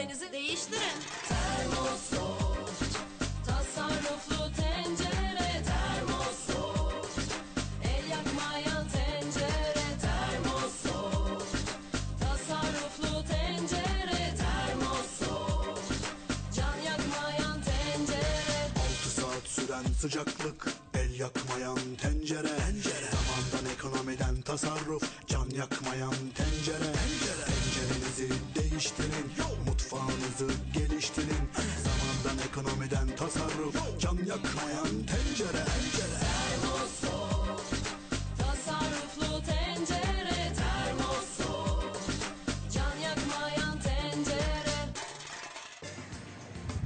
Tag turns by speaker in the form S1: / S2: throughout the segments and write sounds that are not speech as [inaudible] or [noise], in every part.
S1: tencerenizi değiştirin.
S2: Tasarruflu tencere termosoft El yakmayan tencere termosoft Tasarruflu tencere termosoft Can yakmayan tencere.
S3: 6 saat süren sıcaklık El yakmayan tencere, tencere. Zamandan ekonomiden tasarruf Can yakmayan tencere, tencere. Tencerenizi değiştirin Mutfağınızı geliştirin. Zamandan ekonomiden tasarruf. Can yakmayan tencere, tencere.
S2: Tasarruflu tencere termosoft Can yakmayan tencere.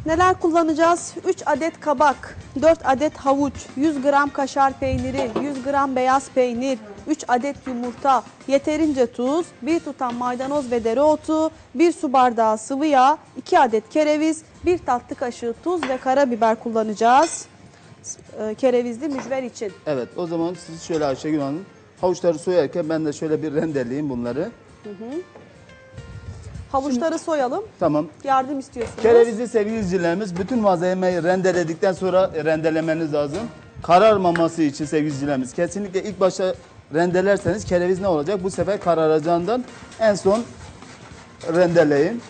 S4: Neler kullanacağız? 3 adet kabak, 4 adet havuç, 100 gram kaşar peyniri, 100 gram beyaz peynir, 3 adet yumurta, yeterince tuz, 1 tutam maydanoz ve dereotu, 1 su bardağı sıvı yağ, 2 adet kereviz, 1 tatlı kaşığı tuz ve karabiber kullanacağız. Ee, Kerevizli mücver için.
S5: Evet o zaman siz şöyle Ayşegül Hanım havuçları soyarken ben de şöyle bir rendeleyeyim bunları.
S4: Havuçları soyalım.
S5: Tamam.
S4: Yardım istiyorsunuz.
S5: Kerevizi sevgili izleyicilerimiz bütün malzemeyi rendeledikten sonra rendelemeniz lazım. Kararmaması için sevgili izleyicilerimiz kesinlikle ilk başta rendelerseniz kereviz ne olacak? Bu sefer kararacağından en son rendeleyin.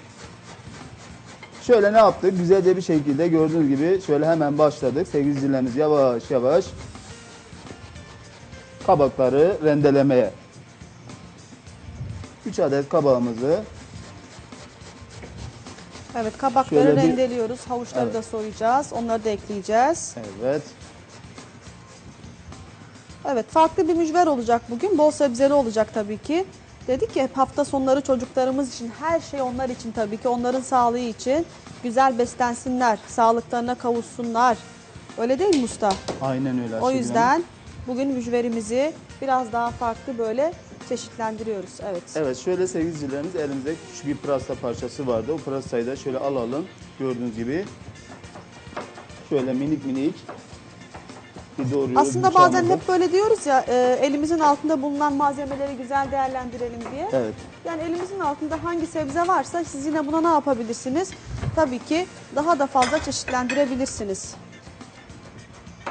S5: Şöyle ne yaptık? Güzelce bir şekilde gördüğünüz gibi şöyle hemen başladık. Sevgili izleyicilerimiz yavaş yavaş kabakları rendelemeye. 3 adet kabağımızı
S4: Evet kabakları
S5: Şöyle bir-
S4: rendeliyoruz. Havuçları
S5: Evet.
S4: da soyacağız. Onları da ekleyeceğiz.
S5: evet
S4: Evet farklı bir mücver olacak bugün. Bol sebzeli olacak tabii ki. Dedik ya hep hafta sonları çocuklarımız için her şey onlar için tabii ki onların sağlığı için güzel beslensinler, sağlıklarına kavuşsunlar. Öyle değil mi usta?
S5: aynen öyle.
S4: O yüzden bugün mücverimizi biraz daha farklı böyle çeşitlendiriyoruz. Evet.
S5: Evet şöyle sevgili izleyicilerimiz elimizde küçük bir pırasa parçası vardı. O pırasayı da şöyle alalım. Gördüğünüz gibi. Şöyle minik minik bir doğruyoruz.
S4: Aslında bazen
S5: bıçağımızla.
S4: hep böyle diyoruz ya e, elimizin altında bulunan malzemeleri güzel değerlendirelim diye.
S5: Evet.
S4: Yani elimizin altında hangi sebze varsa siz yine buna ne yapabilirsiniz? Tabii ki daha da fazla çeşitlendirebilirsiniz.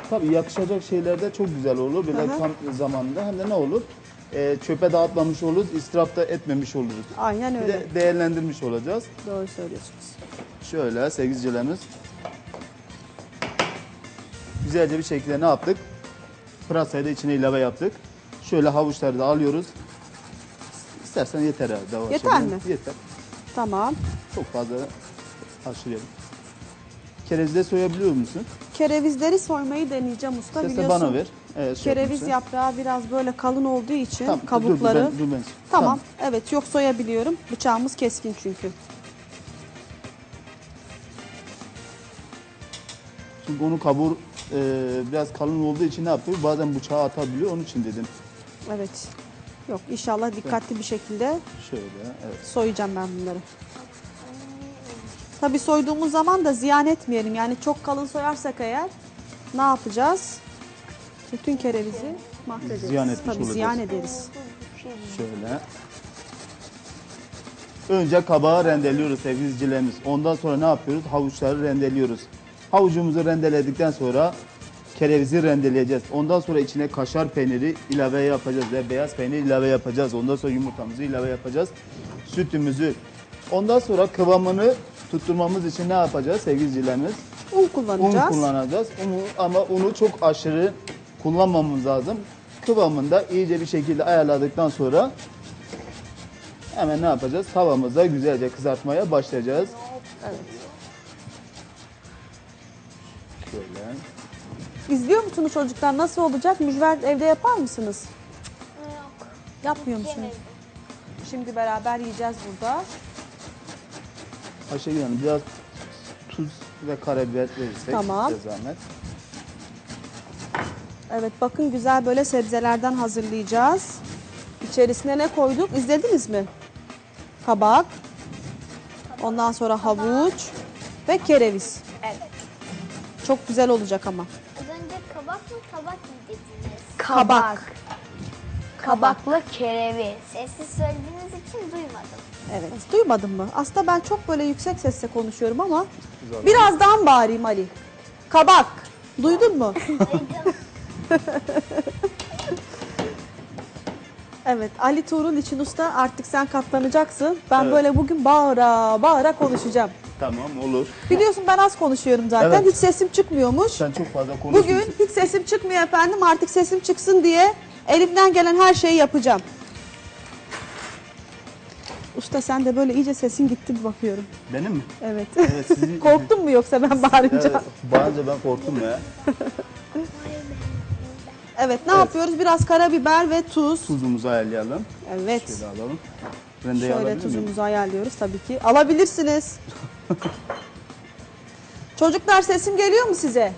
S5: Tabii yakışacak şeyler de çok güzel olur.
S4: Hı.
S5: tam zamanında hem de ne olur? Ee, çöpe dağıtmamış oluruz, israf da etmemiş oluruz.
S4: Aynen
S5: Bir
S4: öyle.
S5: de değerlendirmiş olacağız.
S4: Doğru söylüyorsunuz.
S5: Şöyle sevgili izleyicilerimiz. Güzelce bir şekilde ne yaptık? Pırasayı da içine ilave yaptık. Şöyle havuçları da alıyoruz. İstersen yeter herhalde.
S4: Yeter mi?
S5: Yeter.
S4: Tamam.
S5: Çok fazla aşırıyalım. Kerevizi de soyabiliyor musun?
S4: Kerevizleri soymayı deneyeceğim usta.
S5: İstersen
S4: Biliyorsun
S5: bana ver. Evet, şey
S4: kereviz
S5: yapmışsın.
S4: yaprağı biraz böyle kalın olduğu için
S5: Tamam, dur, dur,
S4: kabukları.
S5: ben- dur ben-
S4: Tamam. Evet yok soyabiliyorum. Bıçağımız keskin çünkü.
S5: Çünkü onun kabuğu e, biraz kalın olduğu için ne yapıyor? Bazen bıçağı atabiliyor. Onun için dedim.
S4: Evet. Yok inşallah dikkatli bir şekilde
S5: Şöyle, evet.
S4: soyacağım ben bunları. Tabii soyduğumuz zaman da ziyan etmeyelim. Yani çok kalın soyarsak eğer ne yapacağız? Bütün kerevizi mahvederiz.
S5: Ziyan etmiş
S4: Tabii
S5: olacağız.
S4: ziyan ederiz.
S5: Şöyle. Önce kabağı rendeliyoruz sevgili izleyicilerimiz. Ondan sonra ne yapıyoruz? Havuçları rendeliyoruz. Havucumuzu rendeledikten sonra kerevizi rendeleyeceğiz. Ondan sonra içine kaşar peyniri ilave yapacağız ve beyaz peynir ilave yapacağız. Ondan sonra yumurtamızı ilave yapacağız. Sütümüzü. Ondan sonra kıvamını tutturmamız için ne yapacağız sevgili izleyicilerimiz?
S4: Un
S5: Un
S4: kullanacağız.
S5: kullanacağız. Unu, ama unu çok aşırı kullanmamamız lazım. Kıvamında iyice bir şekilde ayarladıktan sonra hemen ne yapacağız? Tavamızda güzelce kızartmaya başlayacağız.
S4: Evet.
S5: Şöyle.
S4: İzliyor musunuz çocuklar? Nasıl olacak? Mücver evde yapar mısınız?
S6: Yok.
S4: Yapmıyor musunuz?
S6: Yemedim.
S4: Şimdi beraber yiyeceğiz burada.
S5: Ayşegül Hanım biraz tuz ve karabiber verirsek
S4: Tamam.
S5: size zahmet.
S4: Evet bakın güzel böyle sebzelerden hazırlayacağız. İçerisine ne koyduk? İzlediniz mi? Kabak. Ondan sonra havuç ve kereviz. Çok güzel olacak ama.
S6: Az önce kabak mı tabak mı dediniz?
S4: Kabak.
S6: kabaklı kereviz.
S7: Sessiz söylediğiniz için duymadım.
S4: Evet. Duymadın mı? Aslında ben çok böyle yüksek sesle konuşuyorum ama birazdan bağırayım Ali. Kabak. Duydun mu? [laughs] [laughs] evet. Ali Tuğrul için usta artık sen katlanacaksın. Ben
S5: Evet.
S4: böyle bugün bağıra bağıra konuşacağım.
S5: Tamam olur.
S4: Biliyorsun ben az konuşuyorum zaten.
S5: Evet.
S4: Hiç sesim çıkmıyormuş.
S5: Sen çok fazla konuşuyorsun.
S4: Bugün hiç sesim çıkmıyor efendim. Artık sesim çıksın diye elimden gelen her şeyi yapacağım. Usta sen de böyle iyice sesin gitti bir bakıyorum.
S5: Benim mi?
S4: Evet.
S5: Evet sizi... [laughs]
S4: Korktun mu yoksa ben bağırınca?
S5: Evet. Bağırınca ben korktum ya.
S4: Evet ne yapıyoruz? Biraz karabiber ve tuz.
S5: Tuzumuzu ayarlayalım.
S4: Evet.
S5: Şöyle alalım. Rendeyi
S4: Şöyle
S5: alabilir miyim?
S4: tuzumuzu ayarlıyoruz tabii ki. Alabilirsiniz. [laughs] Çocuklar sesim geliyor mu size?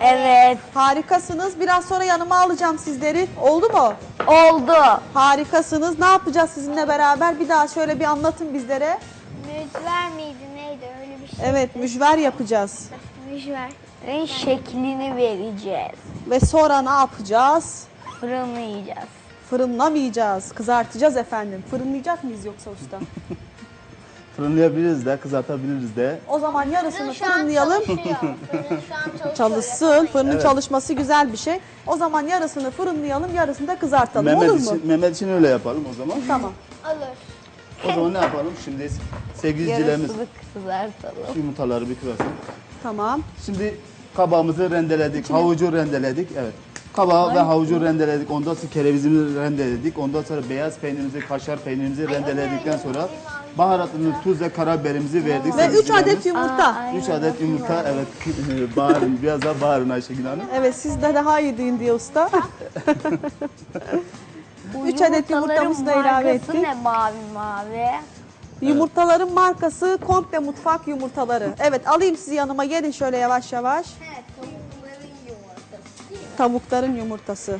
S6: Evet
S4: Harikasınız. Biraz sonra yanıma alacağım sizleri. Oldu mu?
S6: oldu.
S4: Harikasınız. Ne yapacağız sizinle beraber? Bir daha şöyle bir anlatın bizlere.
S7: Mücver miydi neydi öyle bir şey.
S4: Evet, mücver yapacağız.
S7: Mücver.
S6: Ve şeklini vereceğiz.
S4: Ve sonra ne yapacağız?
S6: Fırınlayacağız.
S4: Fırınlamayacağız, kızartacağız efendim. Fırınlayacak mıyız yoksa usta? [laughs]
S5: Fırınlayabiliriz de, kızartabiliriz de.
S4: O zaman yarısını
S7: Şu an
S4: fırınlayalım.
S7: çalışıyor. [laughs] Fırın şu an çalışıyor.
S4: Çalışsın. Fırının
S5: Evet.
S4: çalışması güzel bir şey. O zaman yarısını fırınlayalım, yarısını da kızartalım.
S5: Mehmet
S4: Olur mu?
S5: için, Mehmet için öyle yapalım o zaman.
S4: Tamam.
S7: Olur.
S5: O zaman ne yapalım? Şimdi sevgili izleyicilerimiz
S6: Yarısını kızartalım.
S5: yumurtaları bir kırasın.
S4: Tamam.
S5: Şimdi kabağımızı rendeledik, havucu rendeledik. Evet. Kabağı ve havucu rendeledik. Ondan sonra kerevizimizi rendeledik. Ondan sonra beyaz peynirimizi, kaşar peynirimizi rendeledikten sonra baharatını, tuz ve karabiberimizi verdik.
S4: Ve 3
S5: sevgili
S4: adet yumurta.
S5: 3 adet yumurta. Evet. [laughs] bağırın. Biraz daha bağırın Ayşegül Hanım.
S4: Evet siz de daha iyi duyun diye usta. [laughs] 3 adet yumurtamızı da ilave
S6: markası
S4: ettik.
S6: ne mavi mavi?
S4: Yumurtaların markası Komple Mutfak Yumurtaları. Evet alayım sizi yanıma gelin şöyle yavaş yavaş.
S7: Evet. Tavukların yumurtası.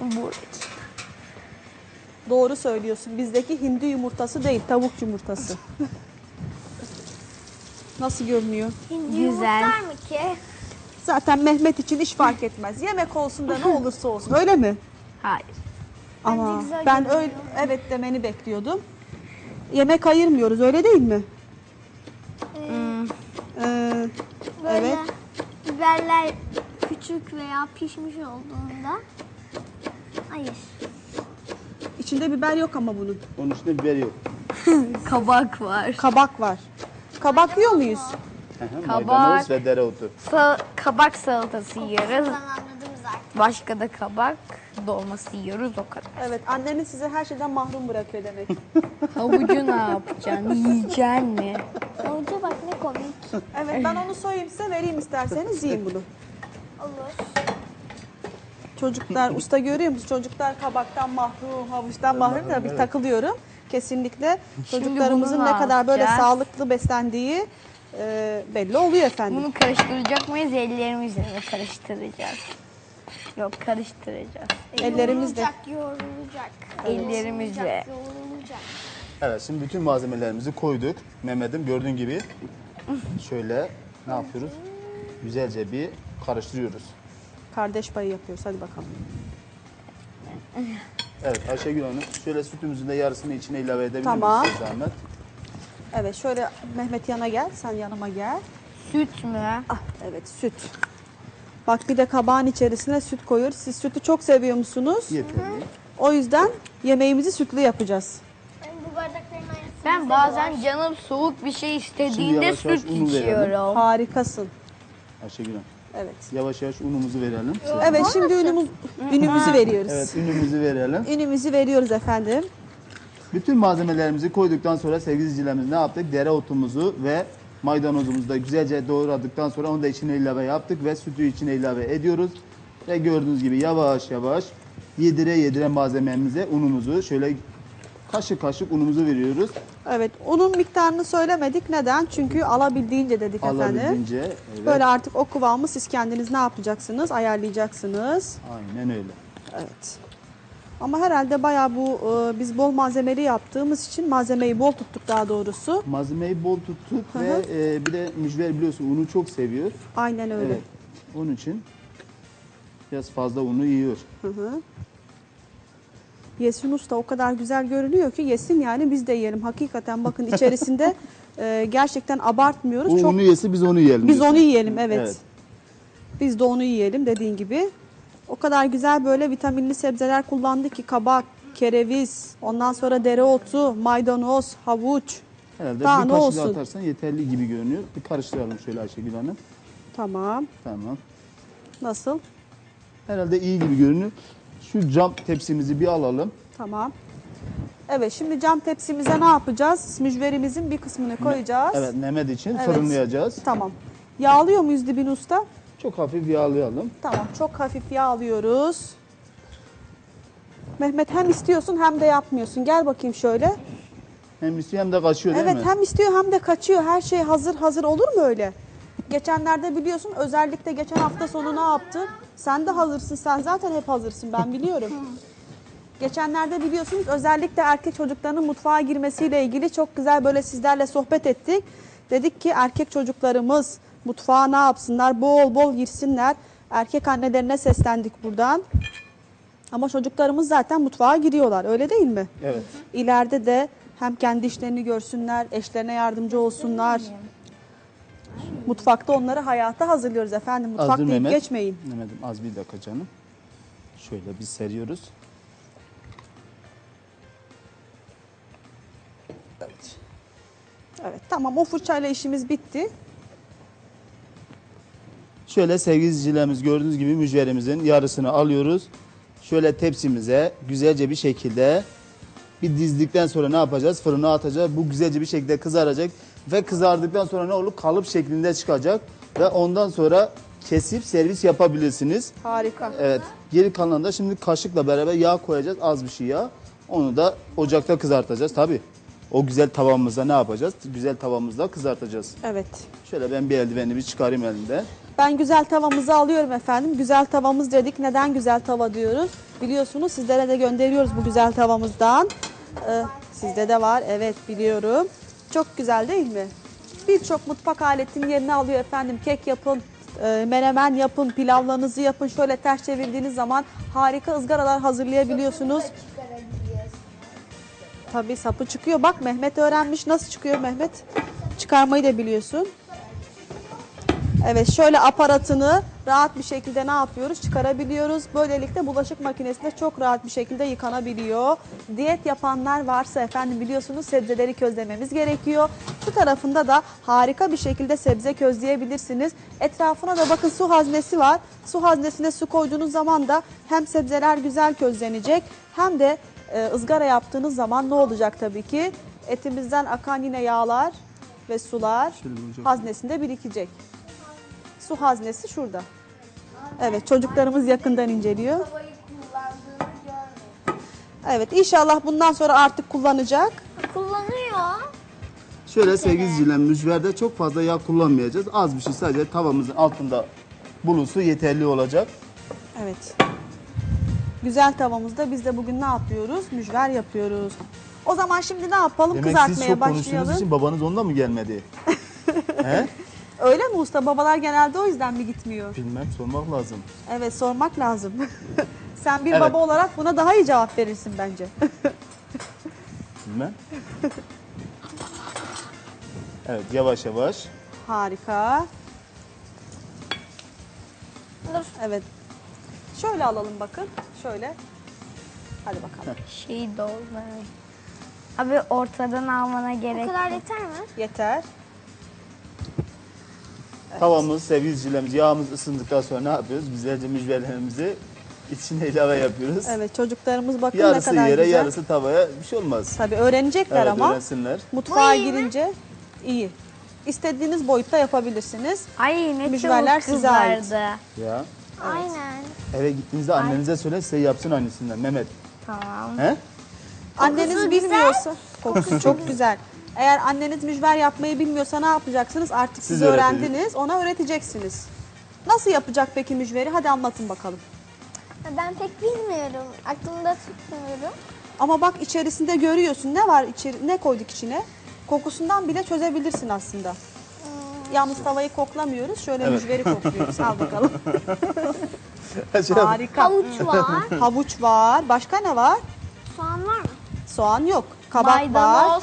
S6: Bu.
S4: Doğru söylüyorsun. Bizdeki hindi yumurtası değil, tavuk yumurtası. Nasıl görünüyor?
S6: Güzel.
S7: Yumurtlar mı ki?
S4: Zaten Mehmet için hiç fark etmez. Yemek olsun da ne [laughs] olursa olsun. Öyle mi?
S6: Hayır.
S4: Ama
S7: güzel
S4: ben
S7: görünüyor.
S4: öyle evet demeni bekliyordum. Yemek ayırmıyoruz öyle değil mi? Ee,
S7: Böyle
S4: evet.
S7: biberler küçük veya pişmiş olduğunda hayır.
S4: İçinde biber yok ama bunun.
S5: Onun içinde biber yok. [laughs]
S6: Kabak var.
S4: Kabak var. Kabak yiyor muyuz?
S5: Hı hı,
S6: Kabak.
S5: Maydanoz ve dereotu.
S6: Sa- kabak salatası yiyoruz. Başka da kabak dolması yiyoruz o kadar.
S4: Evet anneniz sizi her şeyden mahrum bırakıyor demek. [laughs]
S6: Havucu ne yapacaksın? Yiyeceksin mi? [laughs]
S7: Hoca bak ne komik.
S4: Evet ben onu soyayım size vereyim isterseniz yiyin bunu.
S7: Olur.
S4: Çocuklar [laughs] usta görüyor musunuz? Çocuklar kabaktan mahrum, havuçtan mahrum da bir takılıyorum. Kesinlikle çocuklarımızın ne kadar böyle sağlıklı beslendiği e, belli oluyor efendim.
S6: Bunu karıştıracak mıyız? Ellerimizle mi karıştıracağız? Yok karıştıracağız.
S4: Ellerimizle.
S7: Yoğrulacak, yoğrulacak.
S6: Ellerimizle.
S7: Yoğrulacak, yoğrulacak.
S5: Evet şimdi bütün malzemelerimizi koyduk. Mehmet'im gördüğün gibi [laughs] şöyle ne yapıyoruz? Güzelce bir karıştırıyoruz.
S4: Kardeş payı yapıyoruz. Hadi bakalım.
S5: Evet Ayşegül Hanım şöyle sütümüzün de yarısını içine ilave edebilir
S4: Tamam.
S5: misiniz zahmet?
S4: Evet şöyle Mehmet yana gel. Sen yanıma gel.
S6: Süt mü?
S4: Ah evet süt. Bak bir de kabağın içerisine süt koyuyoruz. Siz sütü çok seviyor musunuz?
S5: Yeterli.
S4: O yüzden yemeğimizi sütlü yapacağız.
S7: Ben bu bardakların aynısını
S6: Ben bazen canım soğuk bir şey istediğinde
S5: yavaş yavaş
S6: süt
S5: unu verelim.
S6: içiyorum.
S4: Harikasın.
S5: Ayşegül Hanım
S4: Evet.
S5: yavaş yavaş unumuzu verelim.
S4: Evet şimdi ünümüz, ünümüzü veriyoruz.
S5: Evet ünümüzü verelim.
S4: Ünümüzü veriyoruz efendim.
S5: Bütün malzemelerimizi koyduktan sonra sevgili izleyicilerimiz ne yaptık? Dereotumuzu ve maydanozumuzu da güzelce doğradıktan sonra onu da içine ilave yaptık ve sütü içine ilave ediyoruz. Ve gördüğünüz gibi yavaş yavaş yedire yedire malzememize unumuzu şöyle kaşık kaşık unumuzu veriyoruz.
S4: Evet unun miktarını söylemedik. Neden? Çünkü alabildiğince dedik efendim.
S5: Alabildiğince. Evet.
S4: Böyle artık o kıvamı siz kendiniz ne yapacaksınız? Ayarlayacaksınız.
S5: Aynen öyle.
S4: Evet. Ama herhalde bayağı bu e, biz bol malzemeli yaptığımız için malzemeyi bol tuttuk daha doğrusu.
S5: Malzemeyi bol tuttuk
S4: Hı
S5: ve
S4: hı.
S5: e, bir de mücver biliyorsun unu çok seviyor.
S4: Aynen öyle.
S5: Evet. Onun için biraz fazla unu yiyor.
S4: Hı hı. Yesin Usta o kadar güzel görünüyor ki yesin yani biz de yiyelim. Hakikaten bakın içerisinde [laughs] e, gerçekten abartmıyoruz.
S5: O
S4: Çok
S5: onu yese biz onu yiyelim.
S4: biz
S5: diyorsun.
S4: onu yiyelim evet.
S5: Evet.
S4: Biz de onu yiyelim dediğin gibi. O kadar güzel böyle vitaminli sebzeler kullandı ki kabak, kereviz, ondan sonra dereotu, maydanoz, havuç.
S5: Herhalde
S4: Daha
S5: bir
S4: ne olsun?
S5: atarsan yeterli gibi görünüyor. Bir karıştıralım şöyle Ayşegül Hanım.
S4: Tamam.
S5: Tamam.
S4: Nasıl?
S5: Herhalde iyi gibi görünüyor. Şu cam tepsimizi bir alalım.
S4: Tamam. Evet şimdi cam tepsimize ne yapacağız? Mücverimizin bir kısmını koyacağız.
S5: Evet Mehmet için
S4: Evet.
S5: fırınlayacağız.
S4: Tamam. Yağlıyor muyuz dibini usta?
S5: Çok hafif yağlayalım.
S4: Tamam çok hafif yağlıyoruz. Mehmet hem istiyorsun hem de yapmıyorsun. Gel bakayım şöyle.
S5: Hem istiyor hem de kaçıyor değil
S4: Evet
S5: mi?
S4: hem istiyor hem de kaçıyor. Her şey hazır hazır olur mu öyle? Geçenlerde biliyorsun özellikle geçen hafta sonu ne yaptı? Sen de hazırsın. Sen zaten hep hazırsın ben biliyorum. [laughs] Geçenlerde biliyorsunuz özellikle erkek çocuklarının mutfağa girmesiyle ilgili çok güzel böyle sizlerle sohbet ettik. Dedik ki erkek çocuklarımız mutfağa ne yapsınlar? Bol bol girsinler. Erkek annelerine seslendik buradan. Ama çocuklarımız zaten mutfağa giriyorlar öyle değil mi?
S5: Evet.
S4: İleride de hem kendi işlerini görsünler, eşlerine yardımcı olsunlar. Mutfakta onları hayata hazırlıyoruz efendim. Mutfak
S5: Hazır
S4: deyip
S5: Mehmet.
S4: geçmeyin.
S5: Mehmet'im az bir dakika canım. Şöyle bir seriyoruz. Evet.
S4: Evet tamam o fırçayla işimiz bitti.
S5: Şöyle sevgili izleyicilerimiz gördüğünüz gibi mücverimizin yarısını alıyoruz. Şöyle tepsimize güzelce bir şekilde bir dizdikten sonra ne yapacağız? Fırına atacağız. Bu güzelce bir şekilde kızaracak ve kızardıktan sonra ne olur? Kalıp şeklinde çıkacak ve ondan sonra kesip servis yapabilirsiniz.
S4: Harika.
S5: Evet. Geri kalanında şimdi kaşıkla beraber yağ koyacağız. Az bir şey yağ. Onu da ocakta kızartacağız. Tabii. O güzel tavamızda ne yapacağız? Güzel tavamızda kızartacağız.
S4: Evet.
S5: Şöyle ben bir eldiveni bir çıkarayım elimde.
S4: Ben güzel tavamızı alıyorum efendim. Güzel tavamız dedik. Neden güzel tava diyoruz? Biliyorsunuz sizlere de gönderiyoruz bu güzel tavamızdan. Ee, sizde de var. Evet biliyorum. Çok güzel değil mi? Birçok mutfak aletinin yerini alıyor efendim. Kek yapın, e, menemen yapın, pilavlarınızı yapın. Şöyle ters çevirdiğiniz zaman harika ızgaralar hazırlayabiliyorsunuz. Tabii sapı çıkıyor. Bak Mehmet öğrenmiş. Nasıl çıkıyor Mehmet? Çıkarmayı da biliyorsun. Evet şöyle aparatını rahat bir şekilde ne yapıyoruz? Çıkarabiliyoruz. Böylelikle bulaşık makinesinde çok rahat bir şekilde yıkanabiliyor. Diyet yapanlar varsa efendim biliyorsunuz sebzeleri közlememiz gerekiyor. Şu tarafında da harika bir şekilde sebze közleyebilirsiniz. Etrafına da bakın su haznesi var. Su haznesine su koyduğunuz zaman da hem sebzeler güzel közlenecek hem de e, ızgara yaptığınız zaman ne olacak tabii ki? Etimizden akan yine yağlar ve sular haznesinde birikecek. Su haznesi şurada. Evet çocuklarımız yakından inceliyor. Evet inşallah bundan sonra artık kullanacak.
S7: Kullanıyor.
S5: Şöyle sevgili izleyiciler mücverde çok fazla yağ kullanmayacağız. Az bir şey sadece tavamızın altında bulunsun yeterli olacak.
S4: Evet. Güzel tavamızda biz de bugün ne yapıyoruz? Mücver yapıyoruz. O zaman şimdi ne yapalım?
S5: Demek siz
S4: Kızartmaya
S5: çok konuştuğunuz
S4: başlayalım.
S5: için babanız ondan mı gelmedi? [laughs] He?
S4: Öyle mi usta? Babalar genelde o yüzden mi gitmiyor?
S5: Bilmem sormak lazım.
S4: Evet sormak lazım. [laughs] Sen bir
S5: Evet.
S4: baba olarak buna daha iyi cevap verirsin bence. [laughs]
S5: Bilmem. Evet yavaş yavaş.
S4: Harika. Evet. Şöyle alalım bakın. Şöyle. Hadi bakalım.
S6: Şeyi doldur. Abi ortadan almana
S7: Bu
S6: gerek
S7: kadar yeter mi?
S4: Yeter.
S5: Tavamız, sevgili izleyicilerimiz yağımız ısındıktan sonra ne yapıyoruz? Güzelce mücverlerimizi içine ilave yapıyoruz.
S4: Evet çocuklarımız bakın
S5: yarısı
S4: ne kadar
S5: yere
S4: güzel.
S5: yarısı tavaya bir şey olmaz.
S4: Tabii öğrenecekler
S5: Evet
S4: ama
S5: öğrensinler.
S4: mutfağa girince iyi. İstediğiniz boyutta yapabilirsiniz.
S6: Ay ne
S4: Mücverler
S6: çabuk
S4: size ait.
S6: kızardı.
S5: Ya
S7: Aynen.
S5: eve gittiğinizde annenize söyle size yapsın annesinden Mehmet.
S6: Tamam.
S5: He?
S4: Anneniz
S7: güzel.
S4: bilmiyorsa kokusu çok [laughs] güzel. Eğer anneniz mücver yapmayı bilmiyorsa ne yapacaksınız? Artık siz,
S5: Siz
S4: öğrendiniz, ona öğreteceksiniz. Nasıl yapacak peki mücveri? Hadi anlatın bakalım.
S7: Ben pek bilmiyorum. Aklımda tutmuyorum.
S4: Ama bak içerisinde görüyorsun ne var içeri ne koyduk içine? Kokusundan bile çözebilirsin aslında. Yalnız tavayı koklamıyoruz. Şöyle
S5: Evet.
S4: mücveri kokluyoruz. Al bakalım. [laughs] Harika.
S7: Havuç var.
S4: Havuç var. Başka ne var? Soğan yok. Kabak var.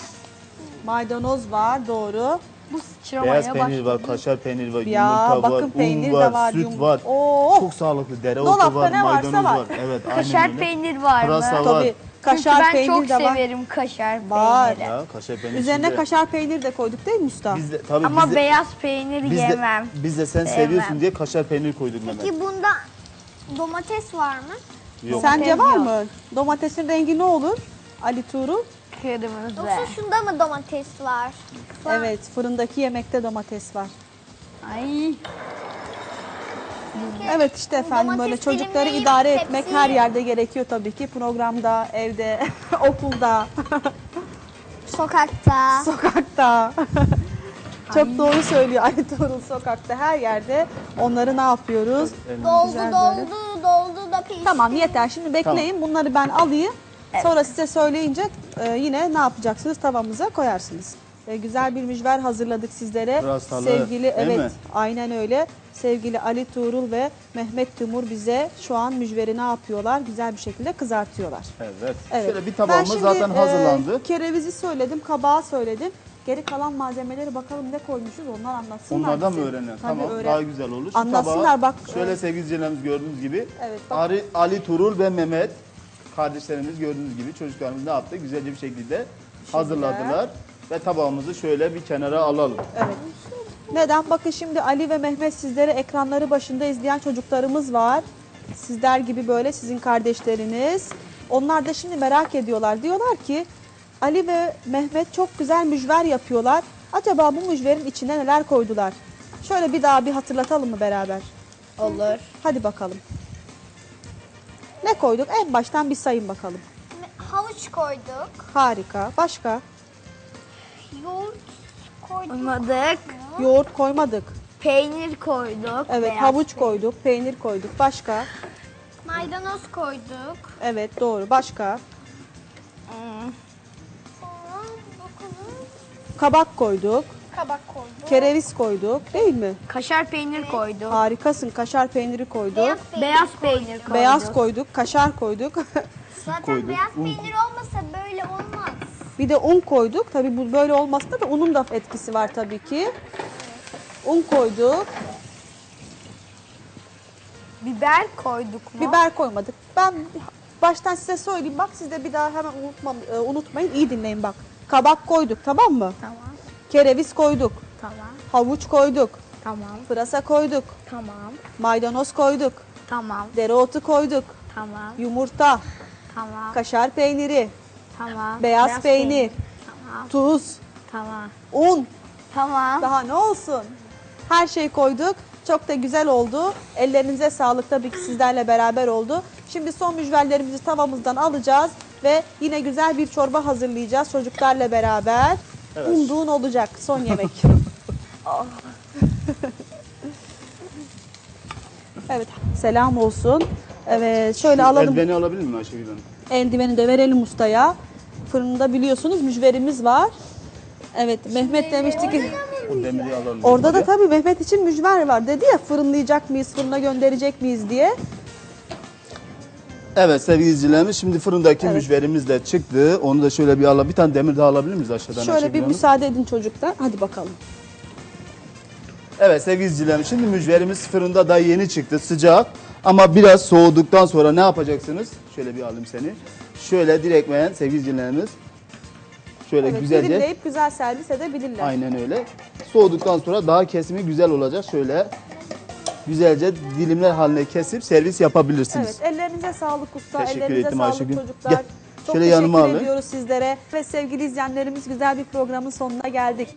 S6: Maydanoz.
S4: Var doğru.
S6: Bu sıçramaya
S5: Beyaz peynir
S6: başladı.
S5: var, kaşar peynir var,
S4: Ya,
S5: yumurta
S4: bakın
S5: var,
S4: peynir
S5: un
S4: de
S5: var,
S4: var,
S5: süt
S4: yum-
S5: var.
S4: Oo.
S5: Çok sağlıklı. Dereotu
S4: Dolapta
S5: var,
S4: ne varsa
S5: maydanoz
S4: var.
S5: var. Evet, aynen
S6: Kaşar
S5: öyle.
S6: peynir var
S5: Pırasa
S6: mı?
S5: var.
S4: Tabii kaşar
S6: Çünkü ben
S4: peynir
S6: çok
S4: de var.
S6: severim kaşar
S4: Var.
S6: peyniri.
S5: Ya kaşar peynir.
S4: Üzerine
S5: şimdi-
S4: kaşar peynir de koyduk değil mi usta?
S5: Biz de, tabii
S6: Ama
S5: biz de,
S6: beyaz peynir
S5: biz de,
S6: yemem.
S5: biz de sen
S6: Sevmem.
S5: seviyorsun diye kaşar peynir koyduk Mehmet.
S7: Peki bunda domates var mı?
S5: Yok.
S4: Sence
S6: Domates
S4: var
S6: yok.
S4: mı? Domatesin rengi ne olur? Ali Tuğrul?
S6: Kırmızı.
S7: Yoksa şunda mı domates var?
S4: Evet, fırındaki yemekte domates var.
S6: Ay.
S4: Evet işte efendim böyle çocukları idare etmek her yerde gerekiyor tabii ki. Programda, evde, [laughs] okulda, [laughs]
S7: Sokakta.
S4: sokakta. [laughs] Çok doğru söylüyor Ali Tuğrul sokakta her yerde. Onları ne yapıyoruz?
S7: doldu doldu doldu da pişti.
S4: Tamam yeter şimdi bekleyin bunları ben alayım. Sonra size söyleyince e, yine ne yapacaksınız tavamıza koyarsınız. E, güzel bir mücver hazırladık sizlere.
S5: Pırasalı,
S4: Sevgili evet
S5: mi?
S4: aynen öyle. Sevgili Ali Tuğrul ve Mehmet Timur bize şu an mücveri ne yapıyorlar? Güzel bir şekilde kızartıyorlar.
S5: Evet.
S4: Evet.
S5: Şöyle bir tabağımız
S4: şimdi,
S5: zaten
S4: e,
S5: hazırlandı.
S4: kerevizi söyledim, kabağı söyledim. Geri kalan malzemeleri bakalım ne koymuşuz onlar anlatsınlar
S5: Onlardan
S4: bize.
S5: mı öğrenelim?
S4: Tabii
S5: Tamam
S4: öğren.
S5: daha güzel olur. Şu
S4: Anlatsınlar
S5: tabağı
S4: bak.
S5: Şöyle
S4: e,
S5: sevgili izleyicilerimiz gördüğünüz gibi
S4: Evet, bak.
S5: Ali, Ali Turul ve Mehmet kardeşlerimiz gördüğünüz gibi çocuklarımız ne yaptı? Güzelce bir şekilde hazırladılar. Ve tabağımızı şöyle bir kenara alalım.
S4: Evet. Neden? Bakın şimdi Ali ve Mehmet sizleri ekranları başında izleyen çocuklarımız var. Sizler gibi böyle sizin kardeşleriniz. Onlar da şimdi merak ediyorlar. Diyorlar ki Ali ve Mehmet çok güzel mücver yapıyorlar. Acaba bu mücverin içine neler koydular? Şöyle bir daha bir hatırlatalım mı beraber?
S6: Olur.
S4: Hadi bakalım. Ne koyduk? En baştan bir sayın bakalım.
S7: Havuç koyduk.
S4: Harika. Başka?
S7: Yoğurt koyduk.
S6: Koymadık.
S4: Yoğurt koymadık.
S6: Peynir koyduk.
S4: Evet,
S6: beyaz
S4: havuç
S6: peynir.
S4: koyduk, peynir koyduk. Başka?
S7: Maydanoz koyduk.
S4: Evet, doğru. Başka?
S7: Bakalım.
S4: Kabak koyduk,
S7: Kabak koyduk.
S4: kereviz koyduk, değil mi?
S6: Kaşar peynir koyduk.
S4: Harikasın. Kaşar peyniri koyduk.
S7: Beyaz peynir.
S6: Beyaz peynir koyduk.
S4: Beyaz koyduk, kaşar koyduk. [laughs]
S7: Zaten
S5: koyduk.
S7: beyaz
S5: Un.
S7: peynir olmasa böyle olmaz.
S4: bir de un koyduk. Tabii bu böyle olmasında da unun da etkisi var tabii ki. Un koyduk.
S6: Biber koyduk mu?
S4: Biber koymadık. Ben baştan size söyleyeyim. Bak siz de bir daha hemen unutma, e, unutmayın. İyi dinleyin bak. Kabak koyduk tamam mı?
S6: Tamam.
S4: Kereviz koyduk.
S6: Tamam.
S4: Havuç koyduk.
S6: Tamam.
S4: Pırasa koyduk.
S6: Tamam.
S4: Maydanoz koyduk.
S6: Tamam.
S4: Dereotu koyduk.
S6: Tamam.
S4: Yumurta.
S6: Tamam.
S4: Kaşar peyniri.
S6: Tamam.
S4: Beyaz, peynir.
S6: Tamam.
S4: Tuz.
S6: Tamam.
S4: Un.
S6: Tamam.
S4: Daha ne olsun? Her şeyi koyduk. Çok da güzel oldu. Ellerinize sağlık tabii ki sizlerle beraber oldu. Şimdi son mücverlerimizi tavamızdan alacağız ve yine güzel bir çorba hazırlayacağız çocuklarla beraber. Umduğun olacak son yemek. [laughs] evet, selam olsun. Evet, şöyle alalım.
S5: Eldiveni alabilir miyim Ayşegül Hanım?
S4: Eldiveni de verelim ustaya. Fırında biliyorsunuz mücverimiz var. Evet, Mehmet demişti ki
S5: O demiri alalım.
S4: Orada da tabii Mehmet için mücver var dedi ya fırınlayacak mıyız, fırına gönderecek miyiz diye.
S5: Evet sevgili izleyicilerimiz şimdi fırındaki
S4: Evet.
S5: mücverimiz de çıktı. Onu da şöyle bir alalım. Bir tane demir daha alabilir miyiz aşağıdan
S4: Şöyle
S5: Ayşegül
S4: bir
S5: Hanım?
S4: müsaade edin çocuklar. Hadi bakalım.
S5: Evet sevgili izleyicilerimiz şimdi mücverimiz fırında daha yeni çıktı sıcak. Ama biraz soğuduktan sonra ne yapacaksınız? Şöyle bir alayım seni. Şöyle direktmen sevgili izleyicilerimiz. Şöyle
S4: Evet,
S5: güzelce.
S4: dilimleyip güzel servis edebilirler.
S5: Aynen öyle. Soğuduktan sonra daha kesimi güzel olacak. Şöyle güzelce dilimler haline kesip servis yapabilirsiniz.
S4: Evet, ellerinize sağlık usta,
S5: Teşekkür
S4: ellerinize
S5: ettim
S4: sağlık
S5: Ayşegül.
S4: çocuklar.
S5: Gel,
S4: Çok
S5: şöyle
S4: teşekkür
S5: yanıma alın.
S4: ediyoruz sizlere. Ve sevgili izleyenlerimiz güzel bir programın sonuna geldik.